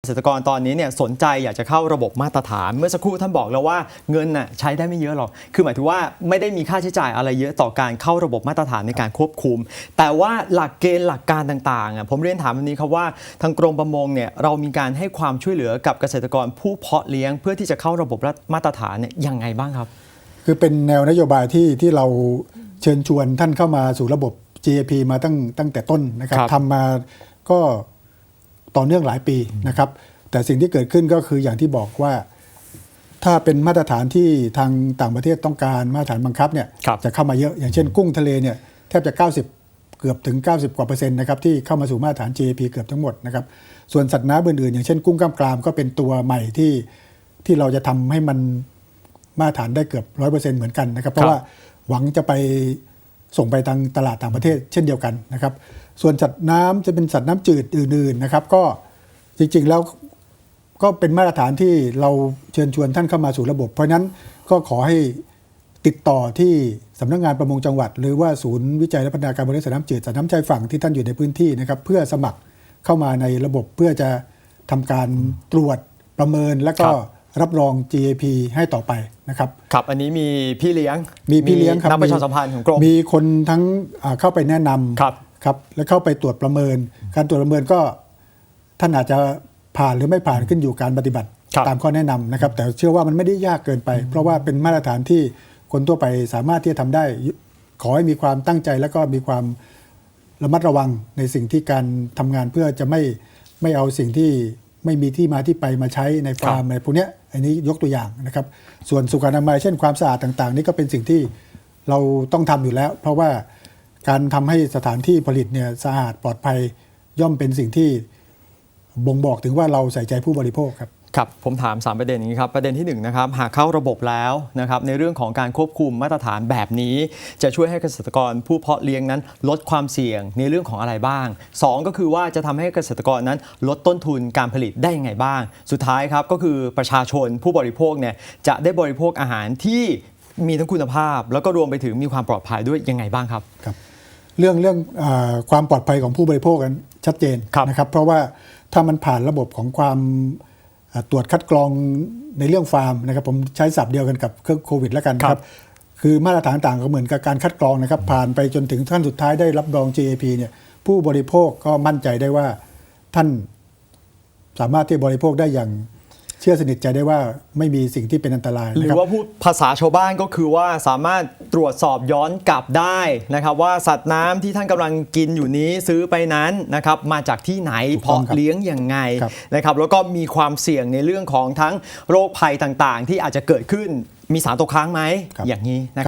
เกษตรกรตอนนี้เนี่ยสนใจอยากจะเข้าระบบมาตรฐาน เมื่อสักครู่ท่านบอกแล้วว่าเงินน่ะใช้ได้ไม่เยอะหรอก คือหมายถึงว่าไม่ได้มีค่าใช้จ่ายอะไรเยอะต่อการเข้าระบบมาตรฐานในการควบคุม แต่ว่าหลักเกณฑ์หลักการต่างๆอะผมเรียนถามวันนี้ครับว่าทางกรมประมงเนี่ยเรามีการให้ความช่วยเหลือกับเกษตรกรผู้เพาะเลี้ยง เพื่อที่จะเข้าระบบมาตรฐานเนี่ยยังไงบ้างครับ คือเป็นแนวนโยบายที่ที่เราเชิญชวนท่านเข้ามาสู่ระบบ GAP มาตั้งตั้งแต่ต้นนะครับครับทำมาก็ ต่อเนื่องหลายปีนะครับ แต่สิ่งที่เกิดขึ้นก็คืออย่างที่บอกว่า ถ้าเป็นมาตรฐานที่ทางต่างประเทศต้องการมาตรฐานบังคับเนี่ยครับจะเข้ามาเยอะอย่างเช่นกุ้งทะเลเนี่ยแทบจะ 90 เกือบถึง 90 กว่าเปอร์เซ็นต์นะครับที่เข้ามาสู่มาตรฐาน GAP เกือบทั้งหมดนะครับส่วนสัตว์น้ำอื่นๆอย่างเช่นกุ้งกล้ามกรามก็เป็นตัวใหม่ที่ที่เราจะทำให้มันมาตรฐานได้เกือบร้อยเปอร์เซ็นต์เหมือนกันนะครับ เพราะว่าหวังจะไป ส่งไปทางตลาดต่างประเทศเช่นเดียวกันนะครับ ส่วนสัตว์น้ำจะเป็นสัตว์น้ำจืดอื่นๆนะครับ ก็จริงๆแล้วก็เป็นมาตรฐานที่เราเชิญชวนท่านเข้ามาสู่ระบบ เพราะนั้นก็ขอให้ติดต่อที่สำนักงานประมงจังหวัด หรือว่าศูนย์วิจัยและพัฒนาการบริหารสัตว์น้ำจืดสัตว์น้ำชายฝั่งที่ท่านอยู่ในพื้นที่นะครับ เพื่อสมัครเข้ามาในระบบเพื่อจะทำการตรวจประเมินและก็ รับรับรอง GAP ให้ต่อไปนะครับครับ อันนี้มีพี่เลี้ยงมีพี่เลี้ยงครับนักประชาสัมพันธ์ของกรมมีคนทั้งอ่าเข้าไปแนะนครับำครับแล้วเข้าไปตรวจประเมิน การตรวจประเมินก็ท่านอาจจะผ่านหรือไม่ผ่านขึ้นอยู่การปฏิบัติครับตามข้อแนะนำนะครับ แต่เชื่อว่ามันไม่ได้ยากเกินไป เพราะว่าเป็นมาตรฐานที่คนทั่วไปสามารถที่จะทำได้ ขอให้มีความตั้งใจแล้วก็มีความระมัดระวังในสิ่งที่การทำงานเพื่อจะไม่ไม่เอาสิ่งที่ ไม่มีที่มาที่ไปมาใช้ในฟาร์มอะไรพวกเนี้ยอันนี้ยกตัวอย่างนะครับ ส่วนสุขอนามัยเช่นความสะอาดต่างๆ นี่ก็เป็นสิ่งที่เราต้องทำอยู่แล้ว เพราะว่าการทำให้สถานที่ผลิตเนี่ยสะอาดปลอดภัยย่อมเป็นสิ่งที่บ่งบอกถึงว่าเราใส่ใจผู้บริโภคครับ ครับผมถาม 3 ประเด็นอย่างนี้ครับประเด็นที่1นะครับหากเข้าระบบแล้วนะครับในเรื่องของการควบคุมมาตรฐานแบบนี้ จะช่วยให้เกษตรกรผู้เพาะเลี้ยงนั้น ลดความเสี่ยงในเรื่องของอะไรบ้าง 2 ก็คือว่าจะทำให้เกษตรกรนั้น ลดต้นทุนการผลิตได้ยังไงบ้าง สุดท้ายครับก็คือประชาชนผู้บริโภคเนี่ยจะได้บริโภคอาหารที่มีทั้งคุณภาพ แล้วก็รวมไปถึงมีความปลอดภัยด้วยยังไงบ้างครับครับ เรื่องเรื่องอาความปลอดภัยของผู้บริโภคนั้นชัดเจนครับนะครับเพราะว่าถ้ามันผ่านระบบของความอ่า ตรวจคัดกรองในเรื่องฟาร์มนะครับผมใช้ศัพท์เดียวกันกับเครื่องโควิดแล้วกันครับ คือมาตรฐานต่างก็เหมือนกับการคัดกรองนะครับ ผ่านไปจนถึงขั้นสุดท้ายได้รับรอง GAP เนี่ยผู้บริโภคก็มั่นใจได้ว่าท่านสามารถที่บริโภคได้อย่าง เชื่อสนิทใจได้ว่าไม่มีสิ่งที่เป็นอันตรายหรืนะคอรับว่าพูดภาษาชาวบ้านก็คือว่าสามารถตรวจสอบย้อนกลับได้นะครับ ว่าสัตว์น้ำที่ท่านกำลังกินอยู่นี้ซื้อไปนั้นนะครับมาจากที่ไหนถูกต้องเพาะครับเลี้ยงอย่างไงครับนะครับแล้วก็มีความเสี่ยงในเรื่องของทั้งโรคภัยต่างๆ ที่อาจจะเกิดขึ้นมีสารตกค้างไหมครับอย่างนี้นะครับ